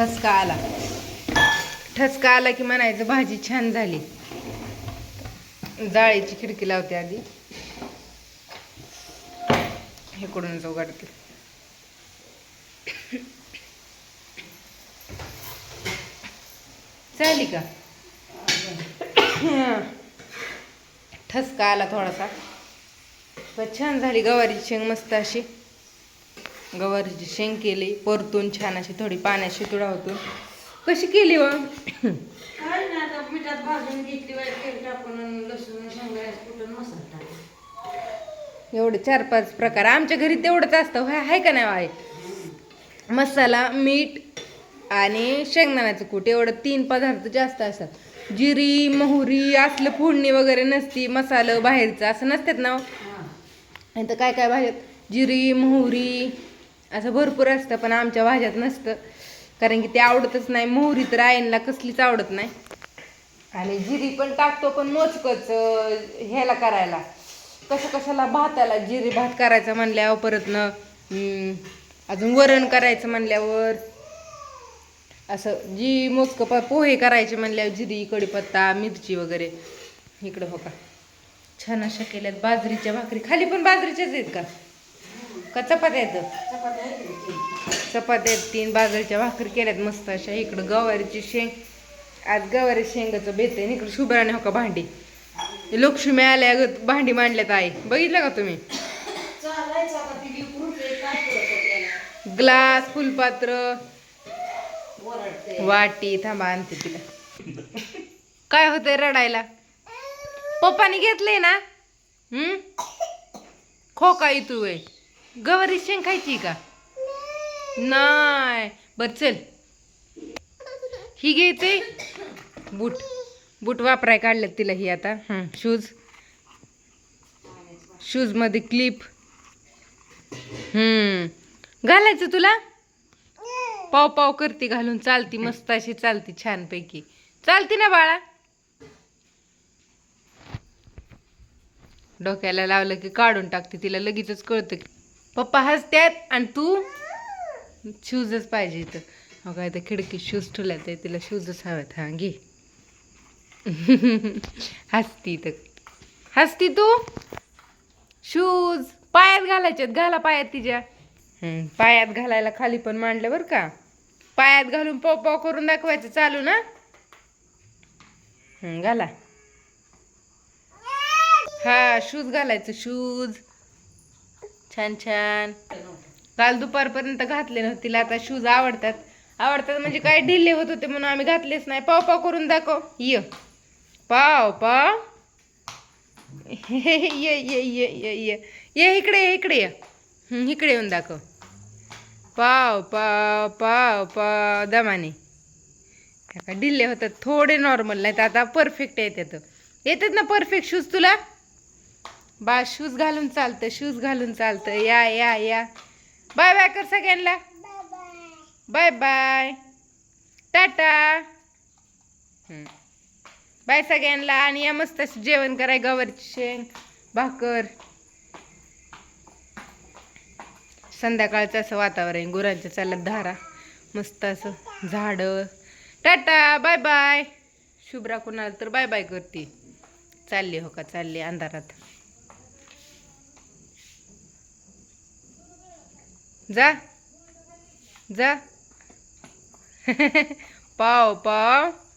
ठसका आला. ठसका आला की म्हणायचं भाजी छान झाली. जाळीची खिडकी लावते आधी. हे कडून उघडते चाली का ठसका आला थोडासा. पण छान झाली गवारीची शेंग मस्त अशी. गवारीची शेंग केली परतून छान अशी थोडी पाण्यात शितुडा होतून कशी केली व टाकला. एवढे चार पाच प्रकार. आमच्या घरी तेवढंच असतं हाय का नाही आहे मसाला मीठ आणि शेंगदाण्याचं कूट एवढं तीन पदार्थ जास्त असतात. जिरी मोहरी असलं फोडणी वगैरे नसती मसाला बाहेरचं असं नसतात ना हो. हा. इथं काय काय भाज्यात? जिरी मोहरी असं भरपूर असतं पण आमच्या भाज्यात नसतं. कारण की ते आवडतच नाही. मोहरी तर आईनला कसलीच आवडत नाही. आणि जिरी पण टाकतो पण मोजकच ह्याला करायला. कसं कशाला भाताला जिरी भात करायचा म्हणल्यावर परत न अजून वरण करायचं म्हणल्यावर असं जी मोजकं प पोहे करायचे म्हणल्यावर जिरी कढीपत्ता मिरची वगैरे. इकडं हो का छान अशा केल्यात. बाजरीच्या भाकरी. खाली पण बाजरीच्याच आहेत का? का चपात्या आहेत? चपात्या आहे आहेत तीन बाजरीच्या भाकरी केल्यात मस्त अशा. इकडं गवारीची शेंग आज गवारी शेंगाचं बेत आहे इकडं शुभ्राने हो का भांडी. लक्ष्मी आल्या भांडी मांडल्यात आई. बघितलं का तुम्ही? ग्लास फुलपात्र. वाटी थांबा आणते तिला. काय होतंय रडायला? पप्पानी घेतलंय ना? हम्म? खोका तू आहे गवारी शेंग खायची का? नाही. बर चल. ही घ्यायचे बूट. बूट वापराय काढल्यात तिला ही आता. हं शूज शूजमध्ये क्लिप हम्म घालायचं तुला? पाव पाव करते घालून. चालती मस्त अशी चालती छानपैकी. चालती ना बाळा. डोक्याला लावलं की काढून टाकते. तिला लगेचच कळतं. की पप्पा हसत्यात आणि तू शूजच पाहिजे इथं. हो काय तर खिडकी शूज ठेवल्यात आहे, तिला शूजच हव्यात हा घे. हसती तर हसती तू? शूज पायात घालायच्यात घाला पायात तिच्या. पायात घालायला खाली पण मांडलं बरं का. पायात घालून पाव पाव करून दाखवायचं चालू ना. घाला. हा शूज घालायचं. शूज छान छान. काल दुपारपर्यंत घातले नव्हते तिला आता शूज आवडतात. आवडतात म्हणजे काय ढिले होत होते म्हणून आम्ही घातलेच नाही. पाव पाव करून दाखव. ये. पाव पाव. ये ये ये ये ये ये. ये इकडे ये इकडे ये. इकडे येऊन दाखव. पाव पाव पाव पाव. दमाने ढिल्ले होतात. थोडे नॉर्मल नाहीत. आता परफेक्ट येतात येतात ना परफेक्ट शूज तुला? बा शूज घालून चालतं शूज घालून चालतं. या या या. बाय बाय कर सगळ्यांना. Bye bye. टाटा. बाय सगळ्यांना आणि या मस्त असं जेवण कराय गवरची शेंग भाकर. संध्याकाळचं असं वातावरण गुरांच्या चालत धारा मस्त असं झाडं. Tata bye bye. शुभ्रा कुणाला तर बाय बाय करते. चालली हो का? चालली अंधारात. जा. जा. पाव पाव.